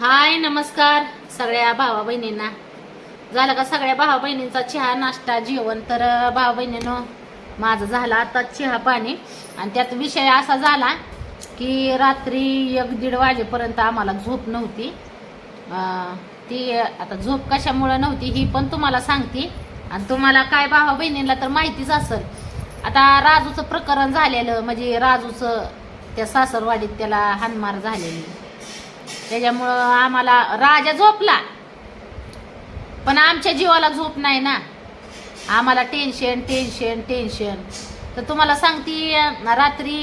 हाय नमस्कार सगळ्या भावा बहिणींना. झालं का सगळ्या भावा बहिणींचा चहा नाश्ता जेवण? तर भावा बहिणीनं माझं झालं आता चहा पाणी. आणि त्यात विषय असा झाला की रात्री एक दीड वाजेपर्यंत आम्हाला झोप नव्हती. ती आता झोप कशामुळं नव्हती ही पण तुम्हाला सांगते. आणि तुम्हाला काय भावा बहिणींना तर माहितीच असेल. आता राजूचं प्रकरण झालेलं म्हणजे राजूचं त्या सासरवाडीत त्याला हानमार झालेली. त्याच्यामुळं आम्हाला राजा झोपला. पण आमच्या जीवाला झोप नाही ना. आम्हाला टेन्शन टेन्शन टेन्शन तर तुम्हाला सांगते रात्री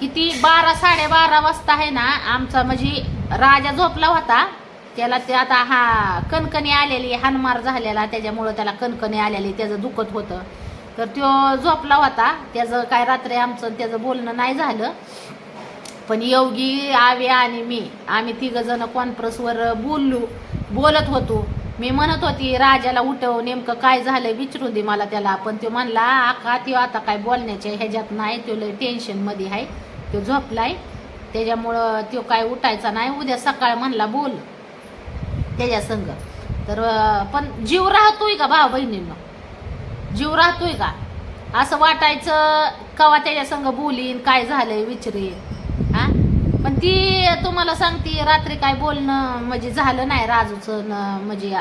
किती बारा साडेबारा वाजता आहे ना आमचा म्हणजे राजा झोपला होता. त्याला ते आता हा कणकणी आलेली हानमार झालेला त्याच्यामुळं त्याला कणकणी आलेली त्याचं दुखत होतं. तर तो झोपला होता. त्याचं काय रात्री आमचं त्याचं बोलणं नाही झालं. पण योगी आवे आणि मी आम्ही तिघ जण कॉन्फरन्सवर बोललो बोलत होतो. मी म्हणत होती राजाला उठव नेमकं काय झालं विचारून दे मला त्याला. पण तो म्हणला आका तो आता काय बोलण्याच्या ह्याच्यात नाही तो लय टेन्शनमध्ये आहे. तो झोपलाय. त्याच्यामुळं तो काय उठायचा नाही. उद्या सकाळ म्हणला बोल. त्याच्या संग. तर पण जीव राहतोय का भाऊ बहिणींना? जीव राहतोय का? असं वाटायचं कवा त्याच्या संग बोलीन काय झालंय विचारेन. हा? पण ती तुम्हाला सांगते रात्री काय बोलणं म्हणजे झालं नाही राजूचं न म्हणजे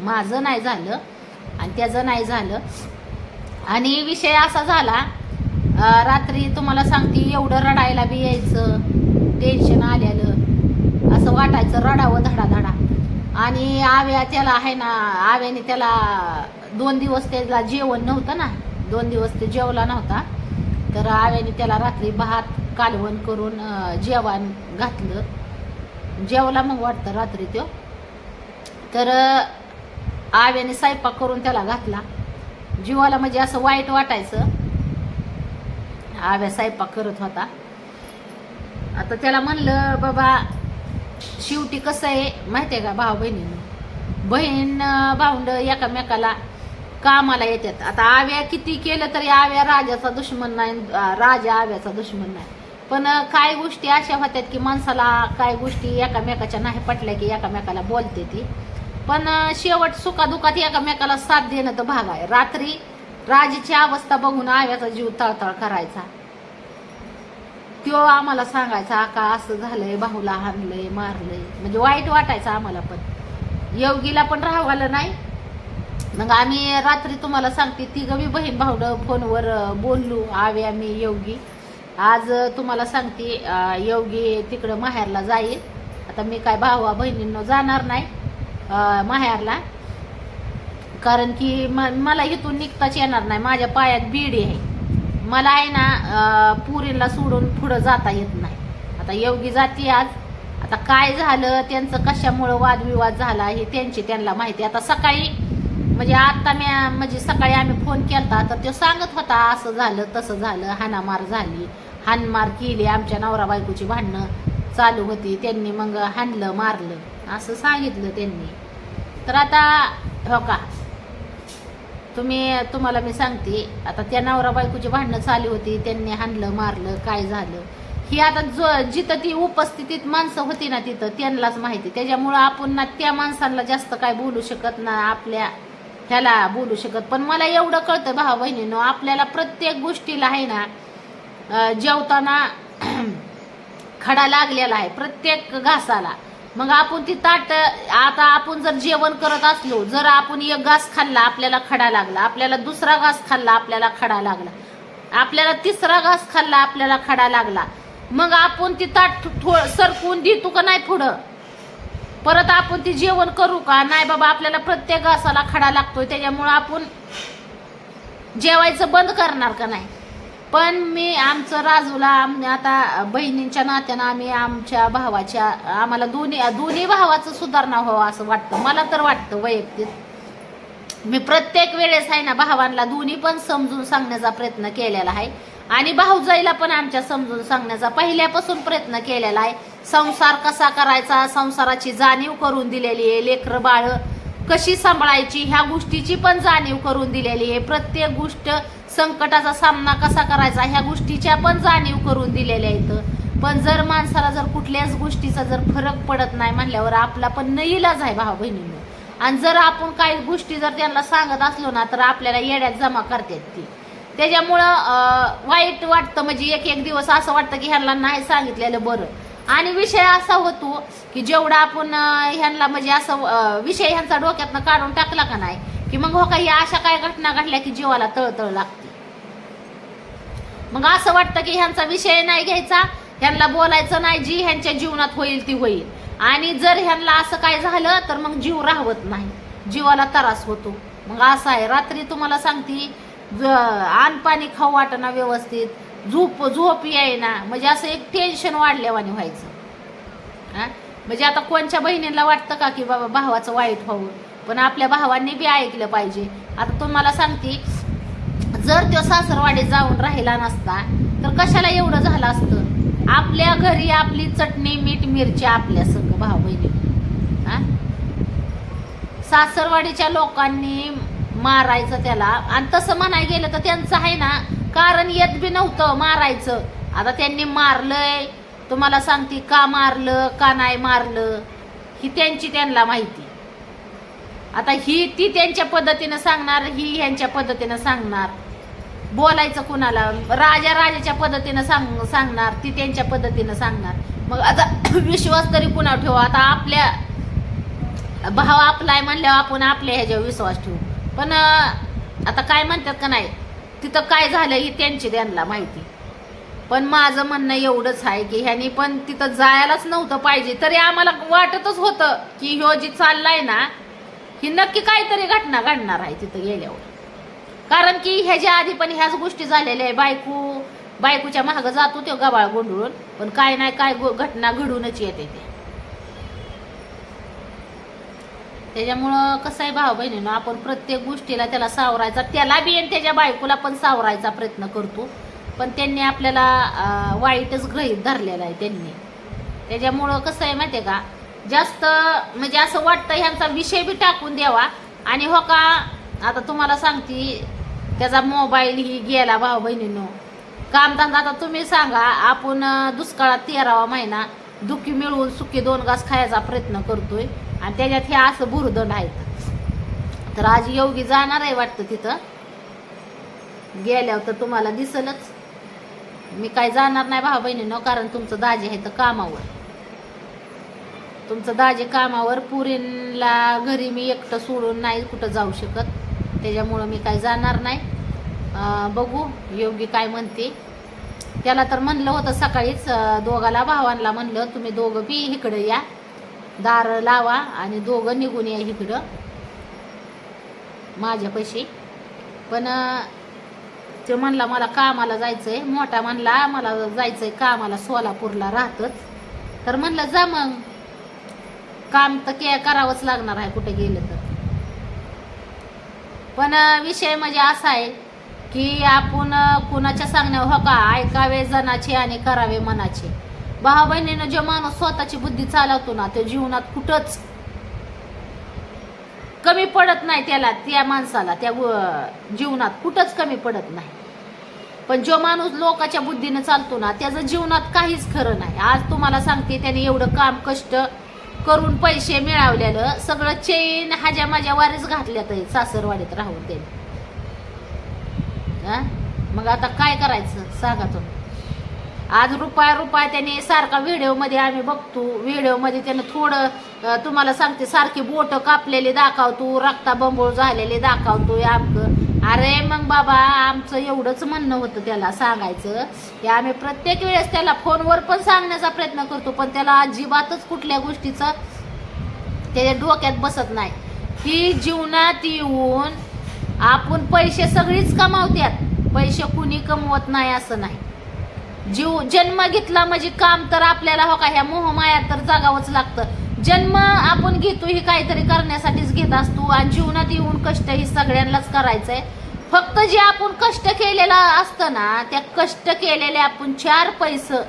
माझं नाही झालं आणि त्याचं नाही झालं. आणि विषय असा झाला रात्री तुम्हाला सांगते एवढं रडायला बी यायचं टेन्शन आलेलं असं वाटायचं रडावं धडा धडा आणि आव्या त्याला आहे ना आव्याने त्याला दोन दिवस त्याला जेवण नव्हतं ना दोन दिवस ते जेवला नव्हता. तर आव्याने त्याला रात्री भात कालवण करून जेवण घातलं. जेवला मग वाटतं रात्री तो. तर आव्याने स्वयंपाक करून त्याला घातला. जीवाला म्हणजे असं वाईट वाटायचं. आव्या स्वयंपाक करत होता. आता त्याला म्हणलं बाबा शेवटी कसं आहे माहिती आहे का भाऊ बहिणीनं? बहीण भाऊंड एकामेकाला कामाला येतात. आता आव्या किती केलं तरी आव्या राजाचा दुश्मन नाही राजा आव्याचा दुश्मन नाही. पण काही काय गोष्टी अशा होत्यात की माणसाला काय गोष्टी एकामेकाच्या नाही पटल्या की एकामेकाला बोलते ती. पण शेवट सुखादुखात एकामेकाला साथ देणं तर भाग आहे. रात्री राजीची अवस्था बघून आव्याचा जीव तळतळ करायचा. तो आम्हाला सांगायचा का असं झालंय भाऊला हाणलंय मारलंय. म्हणजे वाईट वाटायचं आम्हाला पण. योगीला पण राहावलं नाही. मग आम्ही रात्री तुम्हाला सांगते तिघं बी बहीण भाऊ फोनवर बोललो आवे आम्ही योगी. आज तुम्हाला सांगते योगी तिकडं माहेरला जाईल. आता मी काय भावा बहिणींना जाणार नाही माहेरला. कारण की म- मला इथून निघताच येणार नाही. माझ्या पायात बीडी आहे. मला आहे ना पुरीला सोडून पुढं जाता येत नाही. आता योगी जाती आज. आता काय झालं त्यांचं कशामुळं वादविवाद झाला हे त्यांची त्यांना माहिती. आता सकाळी म्हणजे आता मी म्हणजे सकाळी आम्ही फोन केला तर तो सांगत होता असं झालं तसं झालं हाणामार झाली. हाणमार केली आमच्या नवरा बायकोची भांडणं चालू होती त्यांनी मग हाणलं मारलं असं सांगितलं त्यांनी. तर आता हो का? तुम्ही तुम्हाला मी सांगते आता त्या नवरा बायकोची भांडणं चालू होती त्यांनी हाणलं मारलं काय झालं? ही आता जो जिथं ती उपस्थितीत माणसं होती ना तिथं त्यांनाच माहिती. त्याच्यामुळं आपण ना त्या माणसांना जास्त काय बोलू शकत ना आपल्या ह्याला बोलू शकत. पण मला एवढं कळतं भाऊ बहिणीनं आपल्याला प्रत्येक गोष्टीला आहे ना जेवताना खडा लागलेला आहे प्रत्येक घासाला. मग आपण ती ताट आता आपण जर जेवण करत असलो जर आपण एक घास खाल्ला आपल्याला खडा लागला आपल्याला दुसरा घास खाल्ला आपल्याला खडा लागला आपल्याला तिसरा घास खाल्ला आपल्याला खडा लागला मग आपण ती ताट थो सरकून देतो का नाही पुढं? परत आपण ती जेवण करू का? नाही बाबा आपल्याला प्रत्येक घासाला खडा लागतोय त्याच्यामुळं आपण जेवायचं बंद करणार का नाही? पण मी आमचं राजूला आम्ही आता बहिणींच्या नात्यानं आम्ही आमच्या भावाच्या आम्हाला दोन्ही दोन्ही भावाचं सुधारणा व्हावं असं वाटतं. मला तर वाटतं वैयक्तिक. मी प्रत्येक वेळेस आहे ना भावांना दोन्ही पण समजून सांगण्याचा प्रयत्न केलेला आहे. आणि भाऊजाईला पण आमच्या समजून सांगण्याचा पहिल्यापासून प्रयत्न केलेला आहे. संसार कसा करायचा संसाराची जाणीव करून दिलेली आहे. लेकरं बाळ कशी सांभाळायची ह्या गोष्टीची पण जाणीव करून दिलेली आहे. प्रत्येक गोष्ट संकटाचा सामना कसा करायचा ह्या गोष्टीच्या पण जाणीव करून दिलेल्या आहेत. पण जर माणसाला जर कुठल्याच गोष्टीचा जर फरक पडत नाही म्हणल्यावर आपला पण नईलाच आहे भाऊ बहिणीनं. आणि जर आपण काही गोष्टी जर त्यांना सांगत असलो ना तर आपल्याला येड्यात जमा करतात ती. त्याच्यामुळं वाईट वाटतं म्हणजे एक एक दिवस असं वाटतं की ह्यांना नाही सांगितलेलं बरं. आणि विषय असा होतो की जेवढा आपण ह्यांना म्हणजे असं विषय ह्यांचा डोक्यातनं काढून टाकला का नाही की मग हो काही अशा काय घटना घडल्या की जीवाला तळतळ लागते. मग असं वाटतं की ह्यांचा विषय नाही घ्यायचा ह्यांना बोलायचं नाही जी ह्यांच्या जीवनात होईल ती होईल. आणि जर ह्यांना असं काय झालं तर मग जीव राहवत नाही. जीवाला त्रास होतो. मग असं आहे. रात्री तुम्हाला सांगते अन्नपाणी पाणी खाऊ वाटणं व्यवस्थित झोप झोप ना म्हणजे असं एक टेन्शन वाढल्यावाने व्हायचं. हां? म्हणजे आता कोणच्या बहिणीला वाटतं का की बाबा भावाचं वाईट व्हावं पण आपल्या भावांनी बी ऐकलं पाहिजे. आता तुम्हाला सांगते जर तो सासरवाडीत जाऊन राहिला नसता तर कशाला एवढं झालं असतं? आपल्या घरी आपली चटणी मीठ मिरची आपल्या सगळं भाऊ बहिणी. हां? सासरवाडीच्या लोकांनी मारायचं त्याला. आणि तसं म्हणाय गेलं तर त्यांचं आहे ना कारण येत बी नव्हतं मारायचं. आता त्यांनी मारलंय. तुम्हाला सांगते का मारलं का नाही मारलं ही त्यांची त्यांना माहिती. आता ही ती त्यांच्या पद्धतीनं सांगणार ही ह्यांच्या पद्धतीनं सांगणार. बोलायचं कुणाला? राजा राजाच्या पद्धतीनं सांग सांगणार ती त्यांच्या पद्धतीनं सांगणार. मग आता विश्वास तरी कुणावर ठेवा? आता आपल्या भाव आपला आहे म्हणल्यावर आपण आपल्या ह्याच्यावर विश्वास ठेवू. पण आता काय म्हणतात का नाही? तिथं काय झालं ही त्यांची त्यांना माहिती. पण माझं म्हणणं एवढंच आहे की ह्यानी पण तिथं जायलाच नव्हतं पाहिजे तरी आम्हाला वाटतच होतं की ह्यो जी चाललाय ना ही नक्की काहीतरी घटना घडणार आहे तिथं गेल्यावर. कारण की ह्याच्या आधी पण ह्याच गोष्टी झालेल्या आहे बायको बायकोच्या मागं जातो तो गबाळ गोंधळून पण काय नाही काय गो- घटना घडूनच येते ते. त्याच्यामुळं कसं आहे भाऊ बहिणीनं आपण प्रत्येक गोष्टीला त्याला सावरायचा त्याला बी आणि त्याच्या बायकोला पण सावरायचा प्रयत्न करतो. पण त्यांनी आपल्याला वाईटच ग्रहित धरलेला आहे त्यांनी. त्याच्यामुळं कसं आहे माहिती आहे का जास्त म्हणजे असं वाटतं ह्यांचा विषय बी टाकून द्यावा. आणि हो का आता तुम्हाला सांगते त्याचा मोबाईल ही गेला भाऊ बहिणीनो. कामधंदा आता तुम्ही सांगा आपण दुष्काळात तेरावा महिना दुखी मिळवून सुखी दोन घास खायचा प्रयत्न करतोय. आणि त्याच्यात हे असं भुरदंड आहेत. तर आज योगी जाणार आहे वाटतं तिथं. गेल्यावर तर तुम्हाला दिसलच. मी काय जाणार नाही भाऊ बहिणीनो कारण तुमचं दाजी आहे तर कामावर. तुमचं दाजी कामावर पुरीला घरी मी एकटं सोडून नाही कुठं जाऊ शकत. त्याच्यामुळं मी काय जाणार नाही. बघू योगी काय म्हणते. त्याला तर म्हणलं होतं सकाळीच दोघाला भावांना म्हणलं तुम्ही दोघं बी इकडं या. दार लावा आणि दोघं निघून या इकडं. माझ्यापाशी पण ते म्हणला मला कामाला जायचं आहे मोठा म्हणला मला आहे कामाला सोलापूरला राहतच. तर म्हणलं जा मग. काम तर के करावंच लागणार आहे कुठे गेलं तर. पण विषय म्हणजे असा आहे की आपण कुणाच्या सांगण्यावर हो का? ऐकावे जनाचे आणि करावे मनाचे. भाव बहिणीनं जो माणूस स्वतःची बुद्धी चालवतो ना त्या जीवनात कुठंच कमी पडत नाही त्याला त्या माणसाला त्या जीवनात कुठंच कमी पडत नाही. पण जो माणूस लोकाच्या बुद्धीनं चालतो ना त्याचं जीवनात काहीच खरं नाही. आज तुम्हाला सांगते त्याने एवढं काम कष्ट करून पैसे मिळवलेलं सगळं चेन हाज्या माझ्या वारीच घातल्यात सासरवाडीत राहून त्याने. मग आता काय करायचं सांगा तुम्ही? आज रुपया रुपया त्याने सारखा व्हिडिओमध्ये आम्ही बघतो. व्हिडिओमध्ये त्यानं थोडं तुम्हाला सांगते सारखी बोट कापलेली दाखवतो. रक्ता बंबोळ झालेले दाखवतो आमकं अरे मग बाबा आमचं एवढंच म्हणणं होतं त्याला सांगायचं. की आम्ही प्रत्येक वेळेस त्याला फोनवर पण सांगण्याचा प्रयत्न करतो पण त्याला अजिबातच कुठल्या गोष्टीचं त्याच्या डोक्यात बसत नाही. की जीवनात येऊन आपण पैसे सगळीच कमावत्यात. पैसे कुणी कमवत नाही असं नाही. जीव जन्म घेतला म्हणजे काम तर आपल्याला हो का ह्या मोहमाया तर जागावंच लागतं. जन्म आपण घेतो हे काहीतरी करण्यासाठीच घेत असतो आणि जीवनात येऊन कष्ट ही सगळ्यांनाच करायचंय. फक्त जे आपण कष्ट केलेलं असतं ना त्या कष्ट केलेले आपण चार पैसे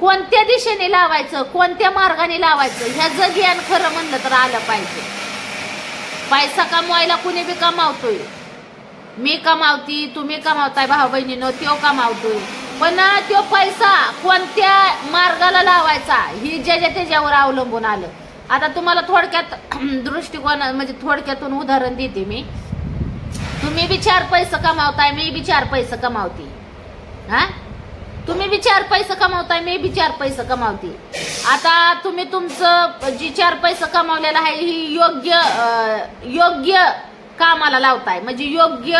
कोणत्या दिशेने लावायचं कोणत्या मार्गाने लावायचं ह्याचं ज्ञान खरं म्हणलं तर आलं पाहिजे. पैसा कमवायला कुणी बी कमावतोय. मी कमावती तुम्ही कमावताय भाऊ बहिणीनं त्यो कमावतोय. पण तो पैसा कोणत्या मार्गाला लावायचा? ही ज्याच्या त्याच्यावर अवलंबून आलं. आता तुम्हाला थोडक्यात दृष्टिकोन म्हणजे थोडक्यातून उदाहरण देते मी. तुम्ही बी चार पैसे कमावताय मी बी चार पैसे कमावते. हा? तुम्ही बी चार पैसे कमावताय मी बी चार पैसे कमावते. आता तुम्ही तुमचं जी चार पैसे कमावलेलं आहे ही योग्य योग्य कामाला लावताय. म्हणजे योग्य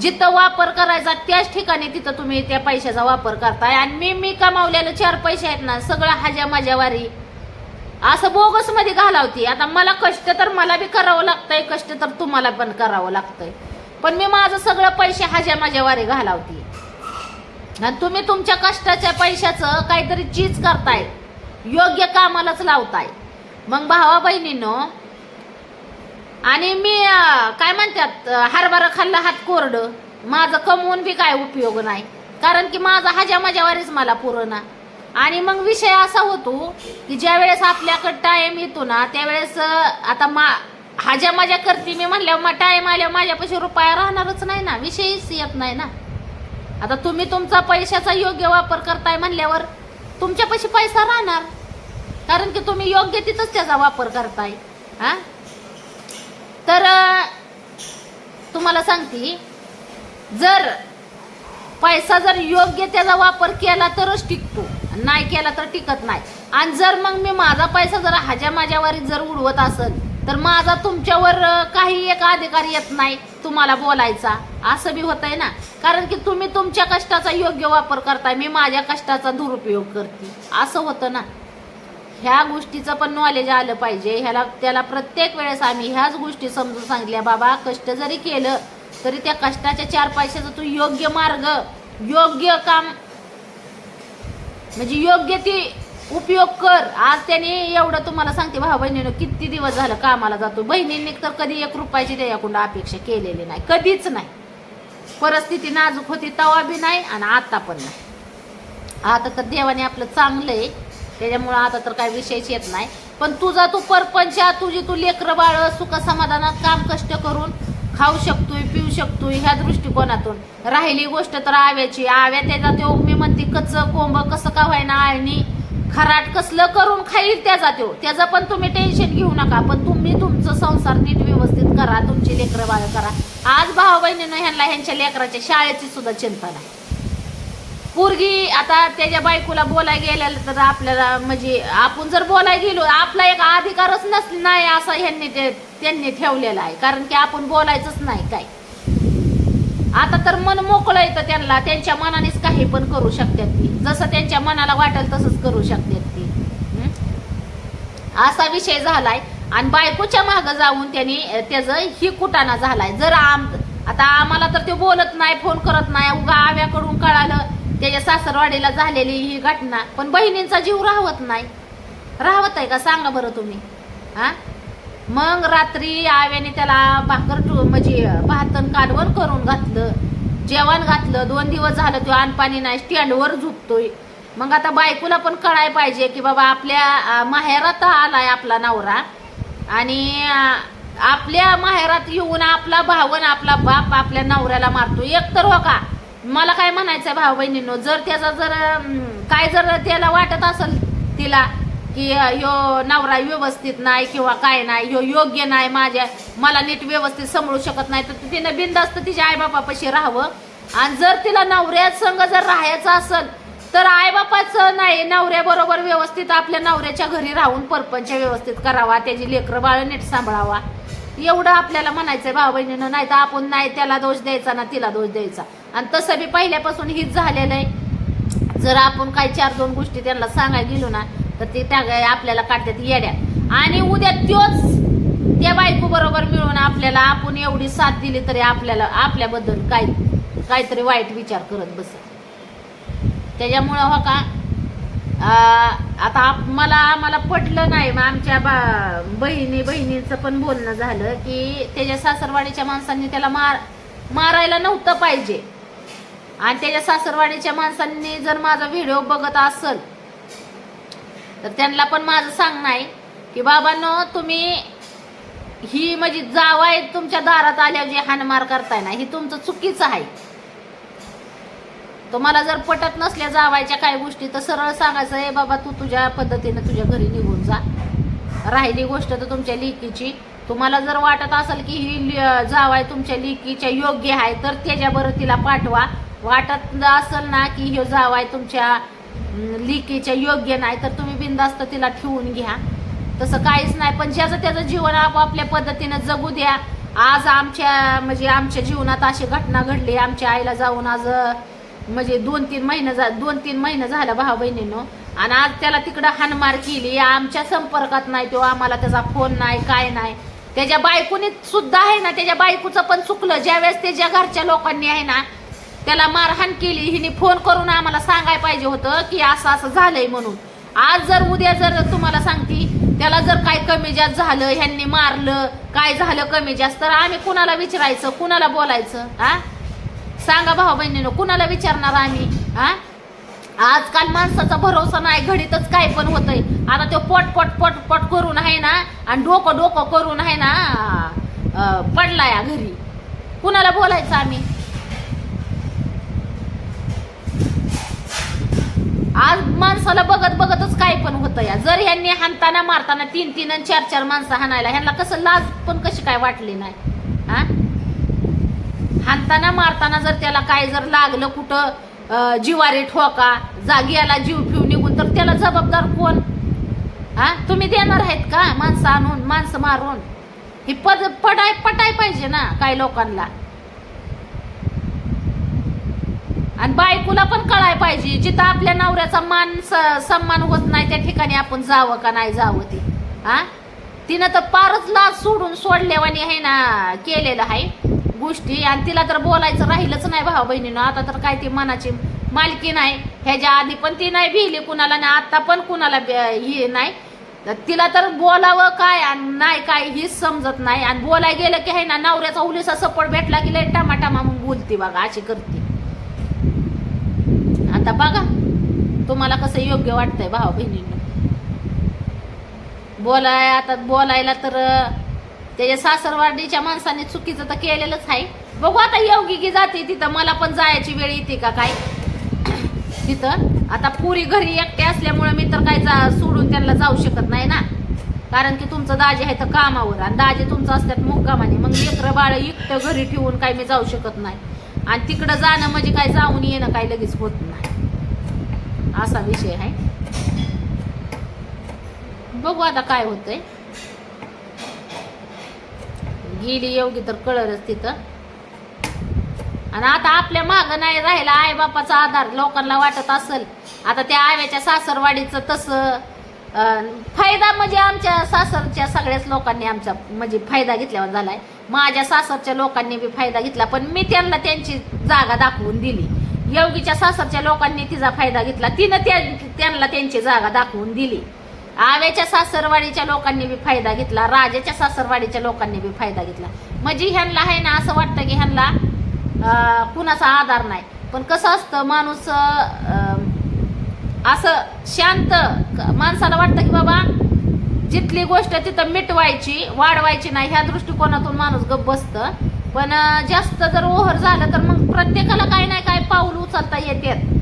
जिथं वापर करायचा त्याच ठिकाणी तिथं तुम्ही त्या पैशाचा वापर करताय. आणि मी मी कमावलेलं चार पैसे आहेत ना सगळं हाज्या माझ्यावारी असं बोगसमध्ये घालावती. आता मला कष्ट तर मला बी करावं लागतंय कष्ट तर तुम्हाला पण करावं लागतंय. पण मी माझं सगळं पैसे हाज्या माझ्यावारी घालावती. आणि तुम्ही तुमच्या कष्टाच्या पैशाचं काहीतरी चीज करताय. योग्य कामालाच लावताय. मग भावा बहिणींनो आणि मी काय म्हणतात हरभरा खाल्ला हात कोरड. माझं कमवून बी काय उपयोग नाही. कारण की माझा हाज्या माझ्यावरच मला पुरणा आणि मग विषय असा होतो की ज्या वेळेस आपल्याकडे टाईम येतो ना त्यावेळेस आता मा हाज्या माझ्या करते मी म्हणल्यावर टाईम आल्यावर माझ्यापाशी रुपया राहणारच नाही ना. विषयच येत नाही ना. आता तुम्ही तुमचा पैशाचा योग्य वापर करताय म्हणल्यावर तुमच्यापाशी पैसा राहणार. कारण की तुम्ही योग्य तिथंच त्याचा वापर करताय. हा? तर तुम्हाला सांगते जर पैसा जर योग्य त्याचा वापर केला तरच टिकतो नाही केला तर टिकत नाही. आणि जर मग मी माझा पैसा जर हाज्या माझ्यावर जर उडवत असेल तर माझा तुमच्यावर काही एक अधिकार येत नाही तुम्हाला बोलायचा. असं बी होतंय ना. कारण की तुम्ही तुमच्या कष्टाचा योग्य वापर करताय मी माझ्या कष्टाचा दुरुपयोग करते. असं होतं ना. ह्या गोष्टीचं पण नॉलेज आलं पाहिजे. ह्याला त्याला प्रत्येक वेळेस आम्ही ह्याच गोष्टी समजून सांगितल्या बाबा कष्ट जरी केलं तरी त्या कष्टाच्या चार पैशाचा तू योग्य मार्ग योग्य काम म्हणजे योग्य ती उपयोग कर. आज त्याने एवढं तुम्हाला सांगते भाऊ बहिणीनं किती दिवस झालं कामाला जातो. बहिणींनी तर कधी एक रुपयाची त्याच्याकडून अपेक्षा केलेली नाही. कधीच नाही. परिस्थिती नाजूक होती तवा बी नाही आणि आता पण नाही. आता तर देवाने आपलं चांगलं आहे. त्याच्यामुळं आता तर काय विषयच येत नाही. पण तुझा तू परपंचा तुझी तू लेकरं बाळ सुख समाधानात काम कष्ट करून खाऊ शकतोय पिऊ शकतोय ह्या दृष्टिकोनातून. राहिली गोष्ट तर आव्याची. आव्या त्याचा तो मी म्हणते कचं कोंब कसं का व्हायना आळणी खराट कसलं करून खाईल त्याचा तो त्याचं पण तुम्ही टेन्शन घेऊ नका पण तुम्ही तुमचं संसार नीट व्यवस्थित करा तुमची लेकरं बाळ करा. आज भाऊ बहिणीनं ह्यांना ह्यांच्या लेकराच्या शाळेची सुद्धा चिंता नाही. पोरगी आता त्याच्या बायकोला बोलाय गेल्या तर आपल्याला म्हणजे आपण जर बोलाय गेलो आपला एक अधिकारच नस नाही असा ह्यांनी ते त्यांनी ठेवलेला आहे. कारण की आपण बोलायचंच नाही काय. आता तर मन मोकळं येतं त्यांना त्यांच्या मनानेच काही पण करू शकतात ती. जसं त्यांच्या मनाला वाटेल तसंच करू शकतात ती. असा विषय झालाय. आणि बायकोच्या मागं जाऊन त्यांनी त्याचं ही कुटाणा झालाय. जर आम आता आम्हाला तर ते बोलत नाही फोन करत नाही. उगा आव्याकडून कळालं त्याच्या सासरवाडीला झालेली ही घटना पण बहिणींचा जीव राहत नाही. राहत आहे का? सांगा बरं तुम्ही. हा? मग रात्री आव्याने त्याला भाकर म्हणजे भातन कालवण करून घातलं. जेवण घातलं. दोन दिवस झालं तो अनपाणी नाही स्टँडवर झोपतोय. मग आता बायकोला पण कळाय पाहिजे की बाबा आपल्या माहेरात आलाय आपला नवरा. आणि आपल्या माहेरात येऊन आपला भावन आपला बाप आपल्या नवऱ्याला मारतो एक तर हो का? मला काय म्हणायचं भाऊ बहिणीनो जर त्याचा जर काय जर त्याला वाटत असेल तिला की यो नवरा व्यवस्थित नाही किंवा काय नाही यो योग्य नाही माझ्या मला नीट व्यवस्थित सांभाळू शकत नाही तर तिनं बिंदास्त तिच्या आईबापापाशी राहावं. आणि जर तिला नवऱ्यात संग जर राहायचं असेल तर आईबापाचं नाही नवऱ्याबरोबर व्यवस्थित आपल्या नवऱ्याच्या घरी राहून परपंच व्यवस्थित करावा त्याची लेकरं बाळ नीट सांभाळावा. एवढं आपल्याला म्हणायचंय भाऊ बहिणीनं नाही तर आपण नाही त्याला दोष द्यायचा ना तिला दोष द्यायचा. आणि तसं बी पहिल्यापासून हीच झालेलं आहे. जर आपण काही चार दोन गोष्टी त्यांना सांगायला गेलो ना तर ते त्या आपल्याला काढतात येड्या. आणि उद्या त्योच त्या बायको बरोबर मिळून आपल्याला आपण एवढी साथ दिली तरी आपल्याला आपल्याबद्दल काय काहीतरी वाईट विचार करत बस त्याच्यामुळं हो का आता आप- मला आम्हाला पटलं नाही मग आमच्या बा बहिणी बहिणींचं पण बोलणं झालं की त्याच्या सासरवाडीच्या माणसांनी त्याला मार मारायला नव्हतं पाहिजे. आणि त्याच्या सासरवाडीच्या माणसांनी जर माझा व्हिडिओ बघत असल तर त्यांना पण माझं सांगणं आहे की बाबांनो तुम्ही ही म्हणजे जावाय तुमच्या दारात आल्यावर जे हानमार करताय ना ही तुमचं चुकीचं आहे. तुम्हाला जर पटत नसल्या जावायच्या काही गोष्टी तर सरळ सांगायचं हे बाबा तू तुझ्या पद्धतीनं तुझ्या घरी निघून जा. राहिली गोष्ट तर तुमच्या लेकीची. तुम्हाला जर वाटत असेल की ही जावाय तुमच्या लेकीच्या योग्य आहे तर त्याच्याबरोबर तिला पाठवा. वाटत असेल ना की हे जावाय तुमच्या लिकेच्या योग्य नाही तर तुम्ही बिंदास्त तिला ठेवून घ्या. तसं काहीच नाही पण ज्याचं त्याचं जीवन आपापल्या पद्धतीनं जगू द्या. आज आमच्या म्हणजे आमच्या जीवनात अशी घटना घडली आमच्या आईला जाऊन आज म्हणजे दोन तीन महिने जा दोन तीन महिने झाला भाऊ बहिणीनं आणि आज त्याला तिकडं हानमार केली आमच्या संपर्कात नाही तो आम्हाला त्याचा फोन नाही काय नाही. त्याच्या बायकोनी सुद्धा आहे ना त्याच्या बायकोचं पण चुकलं. ज्यावेळेस त्याच्या घरच्या लोकांनी आहे ना त्याला मारहाण केली. हिने फोन करून आम्हाला सांगायला पाहिजे होतं की असं असं झालंय म्हणून. आज जर उद्या जर तुम्हाला सांगती त्याला जर काय कमी जास्त झालं ह्यांनी मारलं काय झालं कमी जास्त तर आम्ही कुणाला विचारायचं? कुणाला बोलायचं? हा? सांगा भाऊ बहिणीनं कुणाला विचारणार आम्ही? हा? आजकाल माणसाचा भरोसा नाही घडीतच काय पण होतंय. आता तो पट पट पट पट करून आहे ना आणि डोकं डोकं करून आहे ना पडलाय पडला या घरी. कुणाला बोलायचं आम्ही? आज माणसाला बघत बघतच काय पण होतं या. जर ह्यांनी हाणताना मारताना तीन तीन आणि चार चार माणसं हाणायला ह्यांना कसं लाज पण कशी काय वाटली नाही? हा? हाणताना मारताना जर त्याला काय जर लागलं कुठं जीवारे जिवारी ठोका जागीयाला जीव फिव निघून तर त्याला जबाबदार कोण? हा? तुम्ही देणार आहेत का? माणसं आणून माणसं मारून. ही पद पडाय पटाय पाहिजे ना काही लोकांना. आणि बायकोला पण कळाय पाहिजे. जिथं आपल्या नवऱ्याचा मान स- सन्मान होत नाही त्या ठिकाणी आपण जावं का नाही जावं ते. हा? तिनं तर पारच लाज सोडून सोडल्यावानी आहे ना केलेलं आहे गोष्टी. आणि तिला तर बोलायचं राहिलंच नाही भाऊ बहिणीनं. आता तर काय ती मनाची मालकी नाही. ह्याच्या आधी पण ती नाही भिली कुणाला आणि आता पण कुणाला ही हे नाही. तर तिला तर बोलावं काय आणि नाही काय हीच समजत नाही. आणि बोलाय गेलं की आहे ना नवऱ्याचा उलिसा सपोर्ट भेटला की लय टमाटामा मग बोलते बघा अशी करते. आता बघा. तुम्हाला कसं योग्य वाटतंय भाऊ बहिणींना. बोलाय आता बोलायला तर त्याच्या सासरवाडीच्या माणसाने चुकीचं तर केलेलंच आहे. बघू आता योगी की जाते तिथं. मला पण जायची वेळ येते का काय? तिथं. आता पुरी घरी एकटे असल्यामुळे मी तर काय जा सोडून त्यांना जाऊ शकत नाही ना. कारण की तुमचं दाजे आहे तर कामावर. आणि दाजे तुमचं असतात मुक्कामाने. मग लेकरं बाळ युक्त घरी ठेवून काय मी जाऊ शकत नाही. आणि तिकडं जाणं म्हणजे काय जाऊन येणं काय लगेच होत नाही. असा विषय आहे. बघू आता काय होतंय. गेली योगी तर कळलच तिथं. आणि आता आपल्या माग नाही राहिला आई बापाचा आधार लोकांना वाटत असेल. आता त्या आव्याच्या सासरवाडीचं तसं फायदा म्हणजे आमच्या सासरच्या सगळ्याच लोकांनी आमचा म्हणजे फायदा घेतल्यावर झालाय. माझ्या सासरच्या लोकांनी बी फायदा घेतला पण मी त्यांना त्यांची जागा दाखवून दिली. योगीच्या सासरच्या लोकांनी तिचा फायदा घेतला. तिनं त्यांना त्यांची जागा दाखवून दिली. आव्याच्या सासरवाडीच्या लोकांनी बी फायदा घेतला. राजाच्या सासरवाडीच्या लोकांनी बी फायदा घेतला. म्हणजे ह्यांना आहे ना असं वाटतं की ह्यांना कुणाचा आधार नाही. पण कसं असतं माणूस अं, असं शांत माणसाला वाटतं की बाबा जिथली गोष्ट तिथं मिटवायची वाढवायची नाही ह्या दृष्टिकोनातून माणूस गप्प बसतं. पण जास्त जर ओहर झालं तर मग प्रत्येकाला काय नाही काय पाऊल उचलता येतात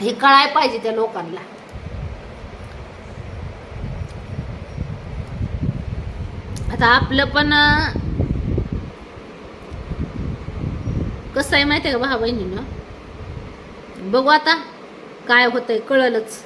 हे कळाय पाहिजे त्या लोकांना. आता आपलं पण कसं आहे माहिती आहे का भाऊ बहिणीनं? बघू आता काय होतंय कळलंच.